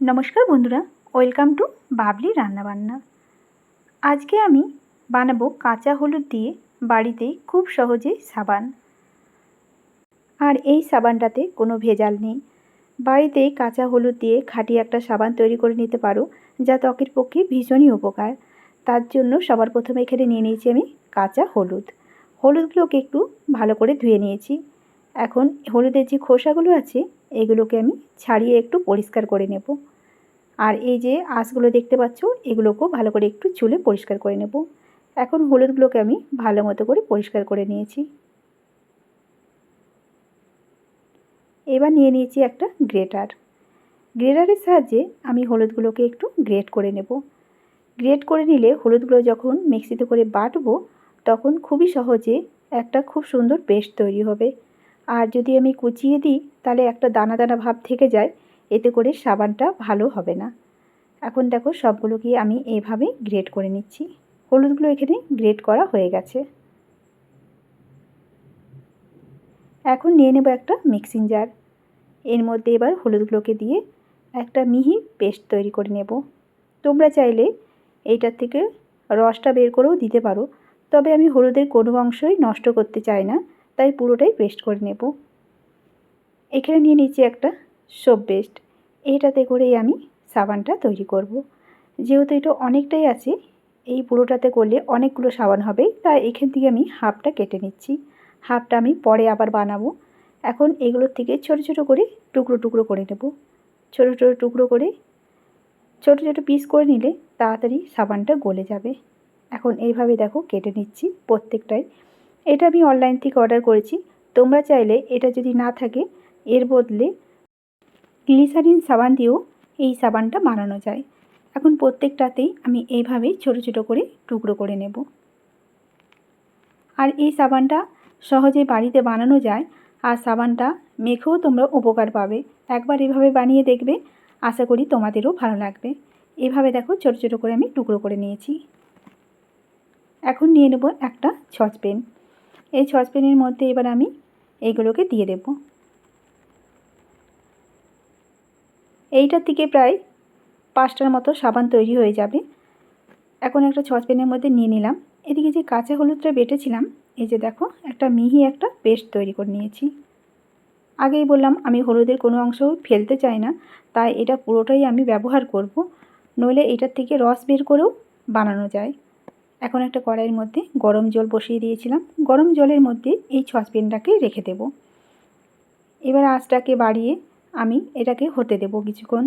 নমস্কার বন্ধুরা, welcome to Babli রান্নাবান্না। আজকে আমি বানাবো কাঁচা হলুদ দিয়ে বাড়িতেই খুব সহজেই সাবান। আর এই সাবানটাতে কোনো ভেজাল নেই। বাড়িতেই কাঁচা হলুদ দিয়ে খাঁটি একটা সাবান তৈরি করে নিতে পারো, যা ত্বকের পক্ষে ভীষণই উপকার। তার জন্য সবার প্রথমে এখানে নিয়ে নিয়েছি আমি কাঁচা হলুদ। হলুদগুলোকে একটু ভালো করে ধুয়ে নিয়েছি। এখন হলুদের যে খোসাগুলো আছে এগুলোকে আমি ছাড়িয়ে একটু পরিষ্কার করে নেব। আর এই যে আঁশগুলো দেখতে পাচ্ছ, এগুলোকেও ভালো করে একটু চুলে পরিষ্কার করে নেব। এখন হলুদগুলোকে আমি ভালো মতো করে পরিষ্কার করে নিয়েছি। এবার নিয়ে নিয়েছি একটা গ্রেটার। গ্রেটারের সাহায্যে আমি হলুদগুলোকে একটু গ্রেট করে নেব। গ্রেট করে নিলে হলুদগুলো যখন মিক্সিতে করে বাটবো, তখন খুবই সহজে একটা খুব সুন্দর পেস্ট তৈরি হবে। আর যদি আমি কুচিয়ে দিই, তাহলে একটা দানা দানা ভাব থেকে যায়। এতে করে সাবানটা ভালো হবে না। এখন দেখো সবগুলোকে আমি এইভাবে গ্রেট করে নিচ্ছি। হলুদগুলো এখানে গ্রেট করা হয়ে গেছে। এখন নিয়ে নেব একটা মিক্সিং জার এর মধ্যে এবার হলুদগুলোকে দিয়ে একটা মিহি পেস্ট তৈরি করে নেব। তোমরা চাইলে এইটার থেকে রসটা বের করেও দিতে পারো। তবে আমি হলুদের কোনো অংশই নষ্ট করতে চাই না। তাই পুরোটাই পেস্ট করে নেব। এখানে নিয়ে নিচ্ছি একটা সোপ পেস্ট এটাতে করেই আমি সাবানটা তৈরি করব। যেহেতু এটা অনেকটাই আছে, এই পুরোটাতে করলে অনেকগুলো সাবান হবে, তাই এখান থেকে আমি হাফটা কেটে নিচ্ছি। হাফটা আমি পরে আবার বানাবো। এখন এগুলোর থেকে ছোট ছোট করে টুকরো টুকরো করে নেব। ছোট ছোট টুকরো করে ছোট ছোট পিস করে নিলে তাড়াতাড়ি সাবানটা গলে যাবে। এখন এইভাবে দেখো কেটে নিচ্ছি প্রত্যেকটাই। এটা আমি অনলাইন থেকে অর্ডার করেছি। তোমরা চাইলে এটা যদি না থাকে, এর বদলে গ্লিসারিন সাবান দিয়েও এই সাবানটা বানানো যায়। এখন প্রত্যেকটাতেই আমি এইভাবেই ছোট ছোট করে টুকরো করে নেব। আর এই সাবানটা সহজে বাড়িতে বানানো যায়, আর সাবানটা মেখেও তোমরা উপকার পাবে। একবার এভাবে বানিয়ে দেখবে, আশা করি তোমাদেরও ভালো লাগবে। এভাবে দেখো ছোট ছোট করে আমি টুকরো করে নিয়েছি। এখন নিয়ে নেব একটা সসপেন এই সসপ্যানের মধ্যে এবার আমি এইগুলোকে দিয়ে দেব। এইটার থেকে প্রায় পাঁচটার মতো সাবান তৈরি হয়ে যাবে। এখন একটা সসপ্যানের মধ্যে নিয়ে নিলাম। এদিকে যে কাঁচা হলুদটা বেটেছিলাম, এই যে দেখো, একটা মিহি একটা পেস্ট তৈরি করে নিয়েছি। আগেই বললাম, আমি হলুদের কোনো অংশ ফেলতে চাই না, তাই এটা পুরোটাই আমি ব্যবহার করব, নইলে এটার থেকে রস বের করেও বানানো যায়। এখন একটা কড়াইয়ের মধ্যে গরম জল বসিয়ে দিয়েছিলাম। গরম জলের মধ্যে এই সসপ্যানটাকে রেখে দেব। এবার আঁচটাকে বাড়িয়ে আমি এটাকে হতে দেব কিছুক্ষণ।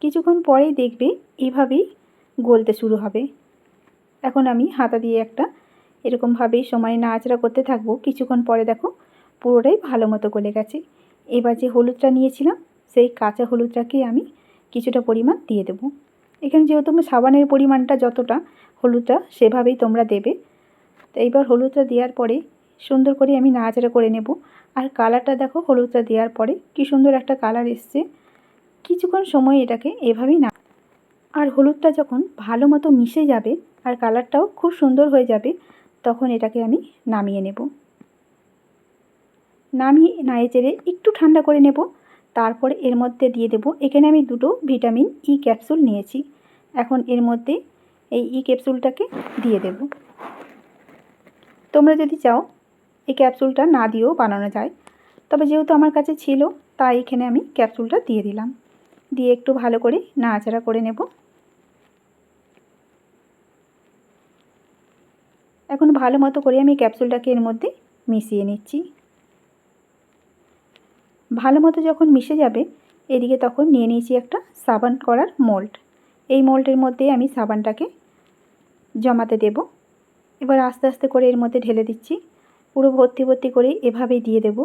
কিছুক্ষণ পরেই দেখবে এইভাবেই গলতে শুরু হবে। এখন আমি হাতা দিয়ে একটা এরকমভাবেই সময় নাচড়া করতে থাকব। কিছুক্ষণ পরে দেখো পুরোটাই ভালো মতো গলে গেছে। এবার যে হলুদটা নিয়েছিলাম, সেই কাঁচা হলুদটাকে আমি কিছুটা পরিমাণ দিয়ে দেব। এখানে যেহেতু আমি সাবানের পরিমাণটা যতটা হলুদটা সেভাবেই তোমরা দেবে। তো এইবার হলুদটা দেওয়ার পরে সুন্দর করে আমি নাড়াচাড়া করে নেব। আর কালারটা দেখো হলুদটা দেওয়ার পরে কি সুন্দর একটা কালার এসছে। কিছুক্ষণ সময় এটাকে এভাবেই না আর হলুদটা যখন ভালো মতো মিশে যাবে আর কালারটাও খুব সুন্দর হয়ে যাবে, তখন এটাকে আমি নামিয়ে নেব। নামিয়ে নাড়িয়ে চেড়ে একটু ঠান্ডা করে নেব। তারপরে এর মধ্যে দিয়ে দেব, এখানে আমি দুটো ভিটামিন ই ক্যাপসুল নিয়েছি। এখন এর মধ্যে এই ই ক্যাপসুলটাকে দিয়ে দেব। তোমরা যদি চাও এই ক্যাপসুলটা না দিয়েও বানানো যায়, তবে যেহেতু আমার কাছে ছিল, তাই এখানে আমি ক্যাপসুলটা দিয়ে দিলাম। দিয়ে একটু ভালো করে নাড়াচাড়া করে নেব। এখন ভালো মতো করে আমি ক্যাপসুলটাকে এর মধ্যে মিশিয়ে নিচ্ছি। ভালো মতো যখন মিশে যাবে, এদিকে তখন নিয়ে নিয়েছি একটা সাবান করার মোল্ড। এই মোল্ডের মধ্যে আমি সাবানটাকে জমাতে দেব। এবার আস্তে আস্তে করে এর মধ্যে ঢেলে দিচ্ছি। পুরো ভর্তি ভর্তি করে এভাবেই দিয়ে দেব।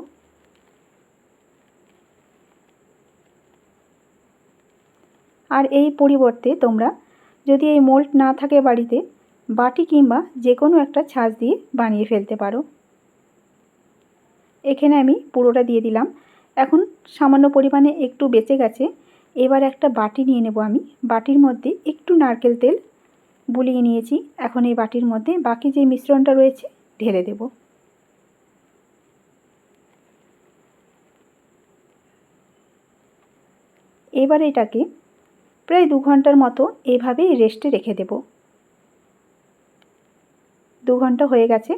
আর এই পরিবর্তে তোমরা যদি এই মোল্ড না থাকে বাড়িতে, বাটি কিংবা যে কোনো একটা ছাঁচ দিয়ে বানিয়ে ফেলতে পারো। এখানে আমি পুরোটা দিয়ে দিলাম। এখন সামান্য পরিমাণে একটু বেঁচে গেছে। এবার একটা বাটি নিয়ে নেব আমি। বাটির মধ্যে একটু নারকেল তেল বুলিয়ে নিয়েছি। এখন এই বাটির মধ্যে বাকি যে মিশ্রণটা রয়েছে, ঢেলে দেব। এবার এটাকে প্রায় দু ঘণ্টার মতো এভাবেই রেস্টে রেখে দেব। দু ঘণ্টা হয়ে গেছে।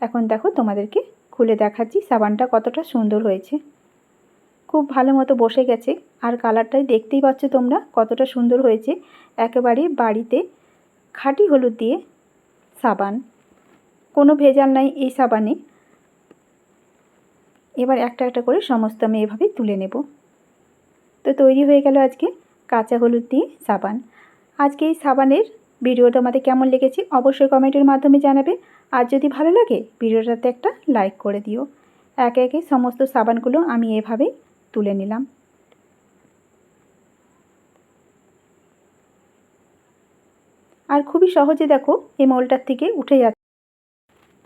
এখন দেখো তোমাদেরকে খুলে দেখাচ্ছি সাবানটা কতটা সুন্দর হয়েছে। খুব ভালো মতো বসে গেছে। আর কালারটাই দেখতেই পাচ্ছ তোমরা কতটা সুন্দর হয়েছে। একেবারে বাড়িতে খাঁটি হলুদ দিয়ে সাবান। কোনো ভেজাল নাই এই সাবানে। এবার একটা একটা করে সমস্ত আমি এভাবে তুলে নেব। তো তৈরি হয়ে গেল আজকে কাঁচা হলুদ দিয়ে সাবান। আজকে এই সাবানের ভিডিওটা আমাদের কেমন লেগেছে অবশ্যই কমেন্টের মাধ্যমে জানাবে। আর যদি ভালো লাগে, ভিডিওটাতে একটা লাইক করে দিও। একে একে সমস্ত সাবানগুলো আমি এভাবেই তুলে নিলাম। আর খুবই সহজে দেখো এই মলটার থেকে উঠে যাচ্ছে।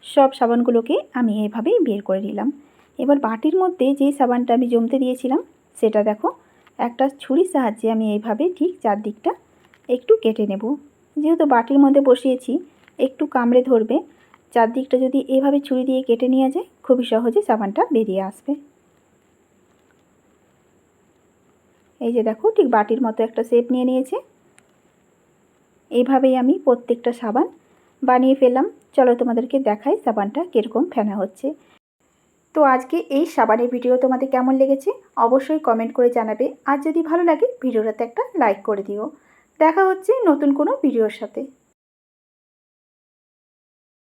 সব সাবানগুলোকে আমি এভাবেই বের করে নিলাম। এবার বাটির মধ্যে যেই সাবানটা আমি জমতে দিয়েছিলাম, সেটা দেখো, একটা ছুরির সাহায্যে আমি এইভাবে ঠিক চারদিকটা একটু কেটে নেব। যেহেতু বাটির মধ্যে বসিয়েছি, একটু কামড়ে ধরবে, চারদিকটা যদি এভাবে ছুরি দিয়ে কেটে নেওয়া যায়, খুবই সহজে সাবানটা বেরিয়ে আসবে। এই যে দেখো, ঠিক বাটির মতো একটা শেপ নিয়ে নিয়েছে। এইভাবেই আমি প্রত্যেকটা সাবান বানিয়ে ফেললাম। চলো তোমাদেরকে দেখাই সাবানটা কীরকম ফেনা হচ্ছে। তো আজকে এই সাবানের ভিডিও তোমাদের কেমন লেগেছে অবশ্যই কমেন্ট করে জানাবে। আর যদি ভালো লাগে, ভিডিওটাতে একটা লাইক করে দিও। দেখা হচ্ছে নতুন কোনো ভিডিওর সাথে।